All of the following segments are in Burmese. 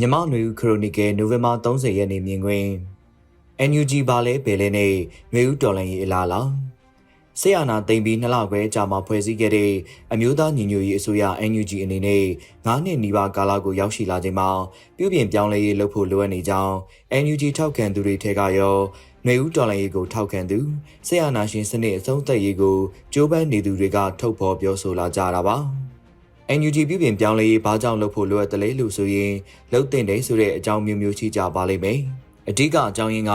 မြမနွေဦးခရိုနီကယ်နိုဝင်ဘာ30ရက်နေ့မြင်ကွင်း NUG ဘာလဲဘယ်လဲနဲ့နွေဦးတော်လန်ရေးအလားလားဆေးရနာသိမ့်ပြီးနှစ်လခွဲကြာမှဖွဲ့စည်းခဲ့တဲ့အမျိုးသားညီညွတ်ရေးအစိုးရ NUG အနေနဲ့9နှစ်နီးပါးကာလကိုရောက်ရှိလာချိန်မှာပြုပြင်ပြောင်းလဲရေးလုပ်ဖို့လိုအပ်နေကြောင်း NUG ထောက်ခံသူတွေထက်ကရောနွေဦးတော်လန်ရေးကိုထောက်ခံသူဆေးရနာရှင်စနစ်အဆုံးသတ်ရေးကိုကြိုးပမ်းနေသူတွေကထုတ်ဖော်ပြောဆိုလာကြတာပါ NUG ပြည်ပြင်ပြောင်းလဲရေးဘာကြောင့်လုပ်ဖို့လိုအပ်တယ်လဲလို့ဆိုရင်လှုပ်တင်တယ်ဆိုတဲ့အကြောင်းမျိုးမျိုးရှိကြပါလိမ့်မယ်။အဓိကအကြောင်းရင်းက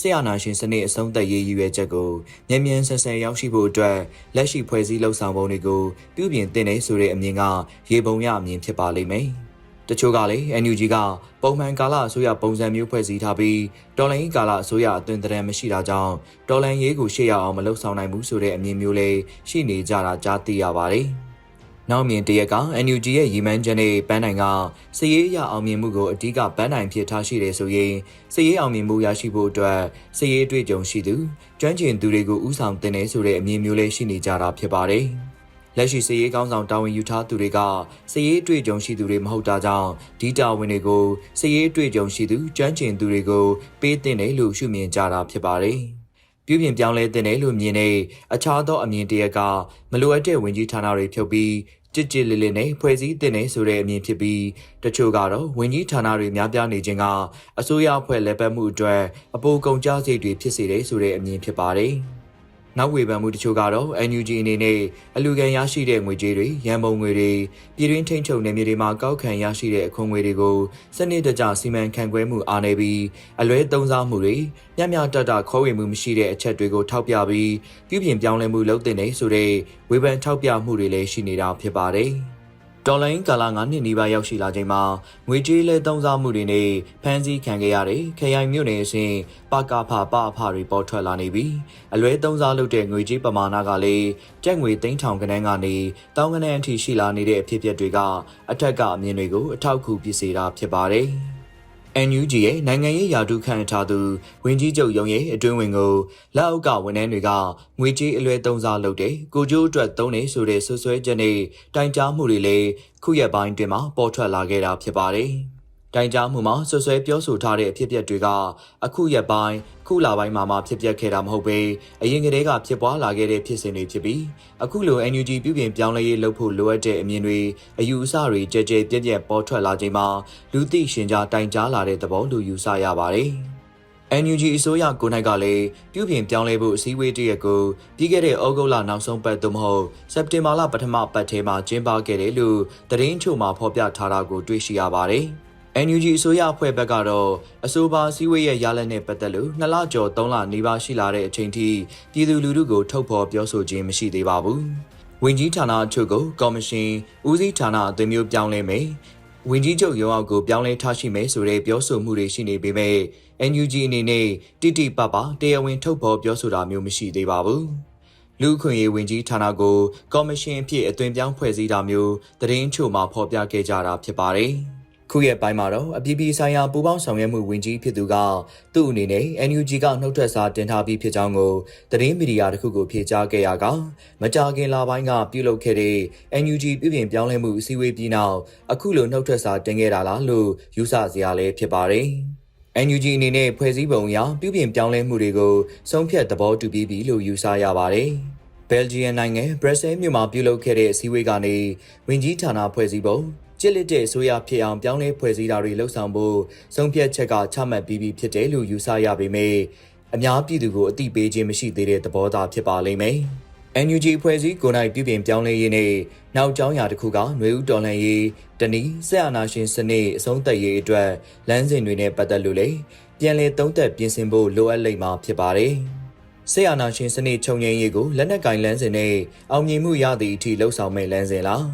ဆရာနာရှင်စနစ်အဆုံးသက်ရေးရည်ရွယ်ချက်ကိုမြန်မြန်ဆန်ဆန်ရောက်ရှိဖို့အတွက်လက်ရှိဖွဲ့စည်းလှုပ်ဆောင်ပုံတွေကိုပြုပြင်တင်တယ်ဆိုတဲ့အမြင်ကရေပုံရအမြင်ဖြစ်ပါလိမ့်မယ်။တချို့ကလည်း NUG ကပုံမှန်ကာလအစိုးရပုံစံမျိုးဖွဲ့စည်းထားပြီးတော်လိုင်းကာလအစိုးရအသွင်သဏ္ဍာန်မရှိတာကြောင့်တော်လိုင်းရေးကိုရှေ့ရအောင်မလှုပ်ဆောင်နိုင်ဘူးဆိုတဲ့အမြင်မျိုးလေးရှိနေကြတာကြားသိရပါတယ်။ နောက်မြင်တရက်က NUG ရဲ့ရီမန်းချက်နဲ့ပန်းတိုင်ကစည်ရေးအရအောင်မြင်မှုကိုအဓိကပန်းတိုင်ဖြစ်ထားရှိတယ်ဆိုရင်စည်ရေးအောင်မြင်မှုရရှိဖို့အတွက်စည်ရေးအတွေ့အကြုံရှိသူကျွမ်းကျင်သူတွေကိုဥဆောင်တင်နေဆိုတဲ့အမြင်မျိုးလေးရှိနေကြတာဖြစ်ပါတယ်။လက်ရှိစည်ရေးကောင်းဆောင်တာဝန်ယူထားသူတွေကစည်ရေးအတွေ့အကြုံရှိသူတွေမဟုတ်တာကြောင့်ဒီတာဝန်တွေကိုစည်ရေးအတွေ့အကြုံရှိသူကျွမ်းကျင်သူတွေကိုပေးတင်တယ်လို့ရှုမြင်ကြတာဖြစ်ပါတယ်။ပြုပြင်ပြောင်းလဲတဲ့တယ်လို့မြင်တဲ့အခြားသောအမြင်တရက်ကမလိုအပ်တဲ့ဝင်ကြီးဌာနတွေဖြုတ်ပြီး ကြစ်ကြစ်လေးလေးနဲ့ဖွဲ့စည်းတဲ့တယ်ဆိုတဲ့အမြင်ဖြစ်ပြီးတချို့ကတော့ဝင်ကြီးဌာနတွေများပြားနေခြင်းကအစိုးရအဖွဲ့လက်ပတ်မှုအတွက်အပိုကုန်ကြစိတ်တွေဖြစ်စေတယ်ဆိုတဲ့အမြင်ဖြစ်ပါတယ်။ နောက်ဝေဖန်မှုတချို့ကတော့ NUG အနေနဲ့အလူခံရရှိတဲ့ငွေကြေးတွေရန်ပုံငွေတွေပြည်တွင်းထိန်းချုပ်နယ်မြေတွေမှာကောက်ခံရရှိတဲ့အခွန်ငွေတွေကိုစနစ်တကျစီမံခန့်ခွဲမှုအားနည်းပြီးအလွဲသုံးစားမှုတွေညံ့ညတတခေါ်ဝေမှုမရှိတဲ့အချက်တွေကိုထောက်ပြပြီးပြုပြင်ပြောင်းလဲမှုလုပ်တဲ့နေဆိုတဲ့ဝေဖန်ထောက်ပြမှုတွေလည်းရှိနေတာဖြစ်ပါတယ်။ တော်လိုင်းကာလာ9နှစ်နီးပါးရောက်ရှိလာချိန်မှာငွေကြေးလဲသုံးစားမှုတွေနဲ့ဖမ်းဆီးခံခဲ့ရတဲ့ခရိုင်မြို့နယ်အရှင်ပကဖပအဖတွေပေါ်ထွက်လာနေပြီးအလွဲသုံးစားလုပ်တဲ့ငွေကြေးပမာဏကလည်းကျပ်ငွေသိန်းထောင်ကနန်းကနေတောင်းကနန်းအထိရှိလာနေတဲ့အဖြစ်အပျက်တွေကအထက်ကအမြင်တွေကိုအထောက်အကူပြစေတာဖြစ်ပါတယ်။ NUG ရဲ့နိုင်ငံရေးယာတုခန့်ထားသူဝင်ကြီးချုပ်ရုံးရဲ့အတွင်းဝင်ကိုလက်အောက်ကဝန်ထမ်းတွေကငွေကြေးအလွဲသုံးစားလုပ်တယ်ကိုကျိုးအတွက်သုံးနေဆိုတဲ့ဆွဆွဲချက်နဲ့တိုင်ကြားမှုတွေလည်းခုရက်ပိုင်းတွင်မှပေါ်ထွက်လာခဲ့တာဖြစ်ပါတယ်။ တိုင်ကြားမှုမှာဆွဆွဲပြောဆိုထားတဲ့အဖြစ်အပျက်တွေကအခုရက်ပိုင်းခုလပိုင်းမှာမှဖြစ်ပျက်ခဲ့တာမဟုတ်ပဲအရင်ကတည်းကဖြစ်ပွားလာခဲ့တဲ့ဖြစ်စဉ်တွေဖြစ်ပြီးအခုလို NUG ပြုပြင်ပြောင်းလဲရေးလုပ်ဖို့လိုအပ်တဲ့အမြင်တွေအယူအဆတွေကြဲကြဲပြက်ပြက်ပေါ်ထွက်လာချိန်မှာလူသိရှင်ကြားတိုင်ကြားလာတဲ့သဘောလို့ယူဆရပါတယ်။ NUG အစိုးရကိုယ်၌ကလည်းပြုပြင်ပြောင်းလဲဖို့အစည်းအဝေးတရက်ကိုပြီးခဲ့တဲ့ဩဂုတ်လနောက်ဆုံးပတ်သို့မဟုတ်စက်တင်ဘာလပထမပတ်ထဲမှာကျင်းပခဲ့တယ်လို့သတင်းချို့မှာဖော်ပြထားတာကိုတွေ့ရှိရပါတယ်။ NUG အစိုးရအဖွဲ့ဘက်ကတော့အဆိုပါစည်းဝေးရဲ့ရလဒ်နဲ့ပတ်သက်လို့နှစ်လကျော်သုံးလနီးပါးရှိလာတဲ့အချိန်ထိပြည်သူလူထုကိုထုတ်ဖော်ပြောဆိုခြင်းမရှိသေးပါဘူး။ဝင်ကြီးဌာနအချို့ကိုကော်မရှင်ဦးစီးဌာနအသွင်မျိုးပြောင်းလဲမယ်။ဝင်ကြီးချုပ်ရုံးအောက်ကိုပြောင်းလဲထားရှိမယ်ဆိုတဲ့ပြောဆိုမှုတွေရှိနေပေမဲ့ NUG အနေနဲ့တိတိပပတရားဝင်ထုတ်ဖော်ပြောဆိုတာမျိုးမရှိသေးပါဘူး။လူခွင့်ရေးဝင်ကြီးဌာနကိုကော်မရှင်အဖြစ်အသွင်ပြောင်းဖွဲ့စည်းတာမျိုးသတင်းချို့မှာဖော်ပြခဲ့ကြတာဖြစ်ပါတယ်။ ခုရဲ့ပိုင်းမှာတော့အပြည်ပြည်ဆိုင်ရာပူးပေါင်းဆောင်ရွက်မှုဝင်ကြီးဖြစ်သူကသူ့အနေနဲ့ NUG ကနှုတ်ထွက်စာတင်ထားပြီးဖြစ်ကြောင်းကိုသတင်းမီဒီယာတစ်ခုကိုဖြေကြားခဲ့ရကမကြာခင်လပိုင်းကပြုလုပ်ခဲ့တဲ့ NUG ပြည်ပြင်ပြောင်းလဲမှုအစည်းအဝေးပြီးနောက်အခုလိုနှုတ်ထွက်စာတင်ခဲ့တာလားလို့ယူဆစရာလည်းဖြစ်ပါတယ်။ NUG အနေနဲ့ဖွဲ့စည်းပုံအရပြုပြင်ပြောင်းလဲမှုတွေကိုဆုံးဖြတ်သဘောတူပြီးပြီလို့ယူဆရပါတယ်။ဘယ်လ်ဂျီယံနိုင်ငံဘရက်ဆဲမြို့မှာပြုလုပ်ခဲ့တဲ့အစည်းအဝေးကနေဝင်ကြီးဌာနဖွဲ့စည်းပုံ ကြစ်လက်တဲ့အစိုးရဖြစ်အောင်ပြောင်းလဲဖွဲ့စည်းတာတွေလှုပ်ဆောင်ဖို့ဆုံးဖြတ်ချက်ကချမှတ်ပြီးပြီဖြစ်တယ်လို့ယူဆရပေမယ့်အများပြည်သူကိုအသိပေးခြင်းမရှိသေးတဲ့သဘောသားဖြစ်ပါလိမ့်မယ်။ NUG ဖွဲ့စည်းကိုနိုင်ပြည်ပြင်ပြောင်းလဲရေးနဲ့နောက်ကျောင်းရာတစ်ခုကຫນွေဦးတော်လှန်ရေးတနည်းဆက်အာဏာရှင်စနစ်အဆုံးသတ်ရေးအတွက်လမ်းစဉ်တွေနဲ့ပတ်သက်လို့လေပြန်လည်သုံးသပ်ပြင်ဆင်ဖို့လိုအပ်လိမ့်မှာဖြစ်ပါတယ်။ဆေးအာနာရှင်စနစ်ချုပ်ငြိမ်းရေးကိုလက်နက်ကင်လန်းစဉ်နဲ့အောင်မြင်မှုရသည့်အထိလှုံ့ဆော်မဲ့လမ်းစဉ်လား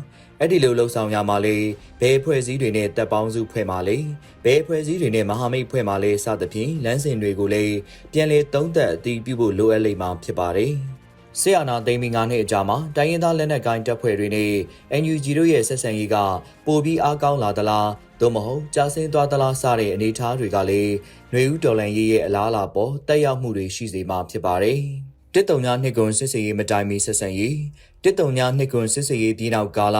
အဲ့ဒီလိုလှုပ်ဆောင်ရမှာလေဘယ်ဖွဲ့စည်းတွေနဲ့တပ်ပေါင်းစုဖွဲ့မှာလေဘယ်ဖွဲ့စည်းတွေနဲ့မဟာမိတ်ဖွဲ့မှာလေစသဖြင့်လမ်းစဉ်တွေကိုလည်းပြန်လည်သုံးသပ်အသိပြုဖို့လိုအပ်လိမ့်မှာဖြစ်ပါတယ်ဆီယနာသိမ်းပြီး9နှစ်အကြာမှာတိုင်းရင်းသားလက်နက်ကိုင်းတပ်ဖွဲ့တွေနဲ့ NUG တို့ရဲ့ဆက်ဆံရေးကပိုပြီးအားကောင်းလာသလားသို့မဟုတ်ကြာဆင်းသွားသလားစတဲ့အနေအထားတွေကလည်းຫນွေဦးတော်လန်ရေးရဲ့အလားအလာပေါ်တက်ရောက်မှုတွေရှိစေမှာဖြစ်ပါတယ်။ တစ်တုံညာနှစ်ကွန်စစ်စရေးမတိုင်မီဆက်ဆံရေးတစ်တုံညာနှစ်ကွန်စစ်စရေးပြည်နောက်ကာလ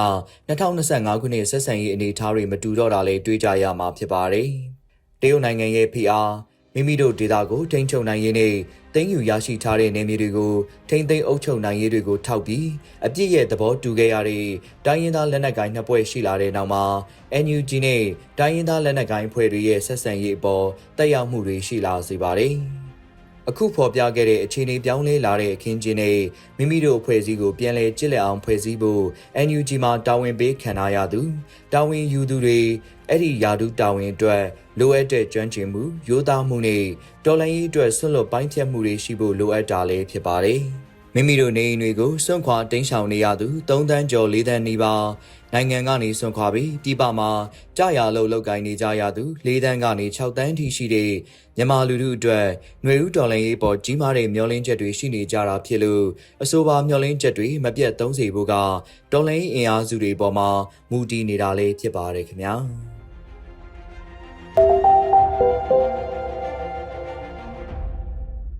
2025ခုနှစ်ဆက်ဆံရေးအနေအထားတွေမတူတော့တာလည်းတွေးကြရမှာဖြစ်ပါတယ်။တရုတ်နိုင်ငံရဲ့ဖိအားမိမိတို့ဒေသကိုထိန်းချုပ်နိုင်ရေးနဲ့တင်းယူရရှိထားတဲ့နေမြေတွေကိုထိန်းသိမ်းအုပ်ချုပ်နိုင်ရေးတွေကိုထောက်ပြီးအပြစ်ရဲ့သဘောတူခဲ့ရတဲ့တိုင်းရင်းသားလက်နက်ကိုင်နှစ်ပွဲရှိလာတဲ့နောက်မှာ NUG နဲ့တိုင်းရင်းသားလက်နက်ကိုင်ဖွဲ့တွေရဲ့ဆက်ဆံရေးအပေါ်တက်ရောက်မှုတွေရှိလာစေပါတယ်။ အခုဖော်ပြခဲ့တဲ့အခြေအနေပြောင်းလဲလာတဲ့အခင်းကျင်းနဲ့မိမိတို့အဖွဲ့အစည်းကိုပြန်လည်ကြစ်လက်အောင်ဖွဲ့စည်းဖို့ NUG မှာတာဝန်ပေးခံထားရသူတာဝန်ယူသူတွေအဲ့ဒီယာဒူတာဝန်အတွက်လိုအပ်တဲ့ကျွမ်းကျင်မှုရိုးသားမှုနဲ့တော်လှန်ရေးအတွက်ဆွတ်လွတ်ပိုင်းဖြတ်မှုတွေရှိဖို့လိုအပ်တာလည်းဖြစ်ပါတယ်။ မိမိတို့နေအိမ်တွေကိုစွန့်ခွာတင်းရှောင်နေရသူ3တန်းကျော်4တန်းနီးပါးနိုင်ငံကနေစွန့်ခွာပြီးပြည်ပမှာကြာရလို့လောက်ကိုင်းနေကြရသူ၄တန်းကနေ6တန်းထိရှိတဲ့မြန်မာလူထုအတွက်ຫນွေဦးတော်လှန်ရေးပေါ်ကြီးမားတဲ့မျှော်လင့်ချက်တွေရှိနေကြတာဖြစ်လို့အဆိုပါမျှော်လင့်ချက်တွေမပြတ်သုံးစေဖို့ကတော်လှန်ရေးအင်အားစုတွေပေါ်မှာမူတည်နေတာလေးဖြစ်ပါတယ်ခင်ဗျာ။